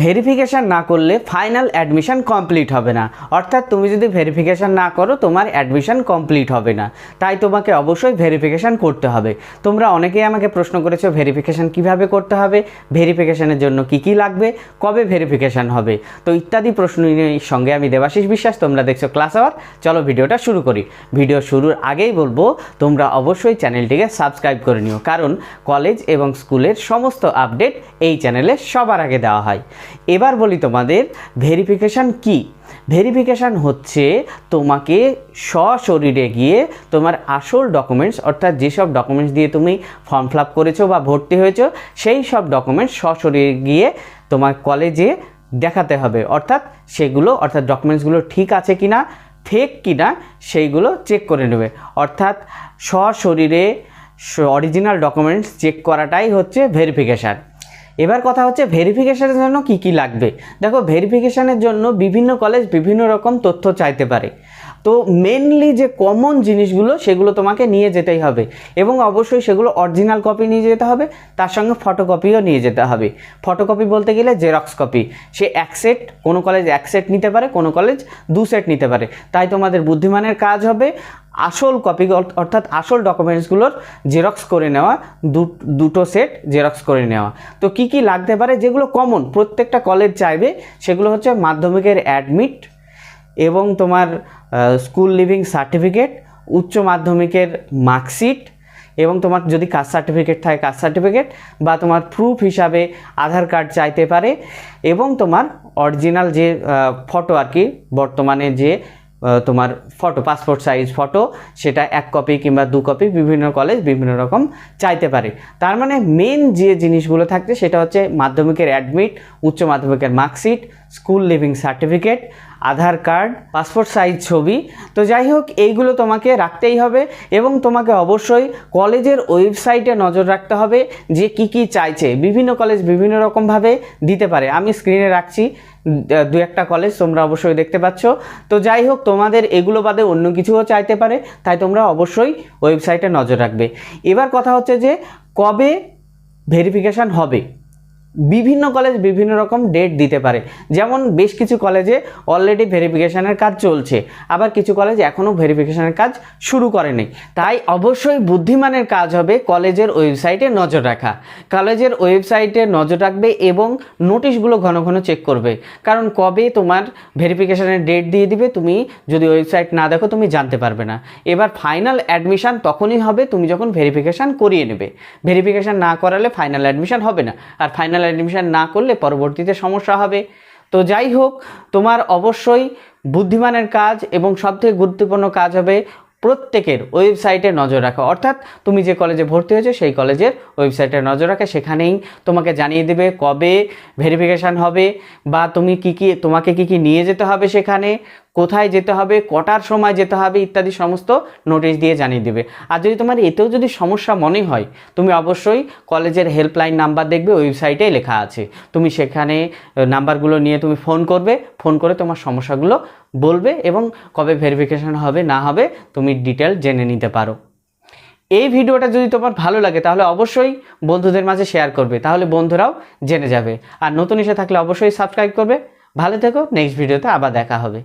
Verification না করলে final admission complete হবে না। অর্থাৎ তুমি যদি ভেরিফিকেশান না করো, তোমার অ্যাডমিশন কমপ্লিট হবে না। তাই তোমাকে অবশ্যই ভেরিফিকেশান করতে হবে। তোমরা অনেকেই আমাকে প্রশ্ন করেছ ভেরিফিকেশান কীভাবে করতে হবে? ভেরিফিকেশানের জন্য কি কি লাগবে? কবে ভেরিফিকেশান হবে? তো ইত্যাদি প্রশ্ন সঙ্গে আমি দেবাশিস বিশ্বাস, তোমরা দেখছ ক্লাস আওয়ার চলো ভিডিওটা শুরু করি। ভিডিও শুরুর আগেই বলব, তোমরা অবশ্যই চ্যানেলটিকে সাবস্ক্রাইব করে নিও। কারণ কলেজ এবং স্কুলের সমস্ত আপডেট এই চ্যানেলে সবার আগে দেওয়া হয়। এবার বলি তোমাদের ভেরিফিকেশান কি? ভেরিফিকেশান হচ্ছে তোমাকে সশরীরে গিয়ে তোমার আসল ডকুমেন্টস অর্থাৎ যেসব ডকুমেন্টস দিয়ে তুমি ফর্ম ফিল আপ করেছ বা ভর্তি হয়েছো, সেই সব ডকুমেন্টস সশরীরে গিয়ে তোমার কলেজে দেখাতে হবে। অর্থাৎ সেগুলো, অর্থাৎ ডকুমেন্টসগুলো ঠিক আছে কি না ফেক কি না সেইগুলো চেক করে নেবে। অর্থাৎ সশরীরে অরিজিনাল ডকুমেন্টস চেক করাটাই হচ্ছে ভেরিফিকেশান এবার কথা হচ্ছে ভেরিফিকেশনের জন্য কি কি লাগবে। দেখো ভেরিফিকেশনের জন্য বিভিন্ন কলেজ বিভিন্ন রকম তথ্য চাইতে পারে। তো মেনলি যে কমন জিনিসগুলো, সেগুলো তোমাকে নিয়ে যেতেই হবে। এবং অবশ্যই সেগুলো অরিজিনাল কপি নিয়ে যেতে হবে, তার সঙ্গে ফটোকপিও নিয়ে যেতে হবে। ফটোকপি বলতে গেলে জেরক্স কপি সে এক সেট কোনো কলেজ এক সেট নিতে পারে, কোনো কলেজ দু সেট নিতে পারে। তাই তোমাদের বুদ্ধিমানের কাজ হবে। আসল কপি অর্থাৎ আসল ডকুমেন্টসগুলোর জেরক্স করে নেওয়া দুটো সেট জেরক্স করে নেওয়া। তো কি কি লাগতে পারে? যেগুলো কমন প্রত্যেকটা কলেজ চাইবে, সেগুলো হচ্ছে মাধ্যমিকের অ্যাডমিট এবং তোমার স্কুল লিভিং সার্টিফিকেট উচ্চ মাধ্যমিকের মার্কশিট এবং তোমার যদি কাস্ট সার্টিফিকেট থাকে কাস্ট সার্টিফিকেট বা তোমার প্রুফ হিসাবে আধার কার্ড চাইতে পারে এবং তোমার অরিজিনাল যে ফটো আর কি, বর্তমানে যে তোমার ফটো পাসপোর্ট সাইজ ফটো সেটা এক কপি কিংবা দু কপি বিভিন্ন কলেজ বিভিন্ন রকম চাইতে পারে। তার মানে মেন যে জিনিসগুলো থাকছে সেটা হচ্ছে মাধ্যমিকের অ্যাডমিট উচ্চ মাধ্যমিকের marksheet school leaving certificate Aadhaar card, passport size ছবি। তো যাই হোক, এইগুলো তোমাকে রাখতেই হবে এবং তোমাকে অবশ্যই কলেজের ওয়েবসাইটে নজর রাখতে হবে যে কি কি চাইছে। বিভিন্ন কলেজ বিভিন্ন রকমভাবে দিতে পারে। আমি স্ক্রিনে রাখছি, দু একটা কলেজ তোমরা অবশ্যই দেখতে পাচ্ছ। তো যাই হোক, তোমাদের এগুলো বাদে অন্য কিছুও চাইতে পারে, তাই তোমরা অবশ্যই ওয়েবসাইটে নজর রাখবে। এবার কথা হচ্ছে যে কবে ভেরিফিকেশান হবে? বিভিন্ন কলেজ বিভিন্ন রকম ডেট দিতে পারে। যেমন বেশ কিছু কলেজে অলরেডি ভেরিফিকেশানের কাজ চলছে। আবার কিছু কলেজ এখনও ভেরিফিকেশানের কাজ শুরু করেনি। তাই অবশ্যই বুদ্ধিমানের কাজ হবে কলেজের ওয়েবসাইটে নজর রাখা। কলেজের ওয়েবসাইটে নজর রাখবে এবং নোটিশগুলো ঘন ঘন চেক করবে। কারণ কবে তোমার ভেরিফিকেশানের ডেট দিয়ে দিবে, তুমি যদি ওয়েবসাইট না দেখো, তুমি জানতে পারবে না। এবার ফাইনাল অ্যাডমিশান তখনই হবে, তুমি যখন ভেরিফিকেশান করিয়ে নেবে। ভেরিফিকেশান না করালে ফাইনাল অ্যাডমিশান হবে না। আর ফাইনাল অ্যাডমিশন না করলে পরবর্তীতে সমস্যা হবে। তো যাই হোক, তোমার অবশ্যই বুদ্ধিমানের কাজ এবং সবথেকে গুরুত্বপূর্ণ কাজ হবে প্রত্যেকের ওয়েবসাইটে নজর রাখা। অর্থাৎ তুমি যে কলেজে ভর্তি হয়েছো, সেই কলেজের ওয়েবসাইটে নজর রাখা। সেখানেই তোমাকে জানিয়ে দেবে কবে ভেরিফিকেশান হবে বা তুমি কি কি, তোমাকে কি কি নিয়ে যেতে হবে সেখানে। কোথায় যেতে হবে, কটার সময় যেতে হবে ইত্যাদি সমস্ত নোটিশ দিয়ে জানিয়ে দেবে। আর যদি তোমার এতেও যদি সমস্যা মনে হয়, তুমি অবশ্যই কলেজের হেল্পলাইন নাম্বার দেখবে ওয়েবসাইটে লেখা আছে। তুমি সেখানে নাম্বারগুলো নিয়ে তুমি ফোন করবে ফোন করে তোমার সমস্যাগুলো বলবে এবং কবে ভেরিফিকেশন হবে, না হবে তুমি ডিটেল জেনে নিতে পারো। এই ভিডিওটা যদি তোমার ভালো লাগে, তাহলে অবশ্যই বন্ধুদের মাঝে শেয়ার করবে, তাহলে বন্ধুরাও জেনে যাবে। আর নতুন এসে থাকলে অবশ্যই সাবস্ক্রাইব করবে। ভালো থেকো নেক্সট ভিডিওতে আবার দেখা হবে।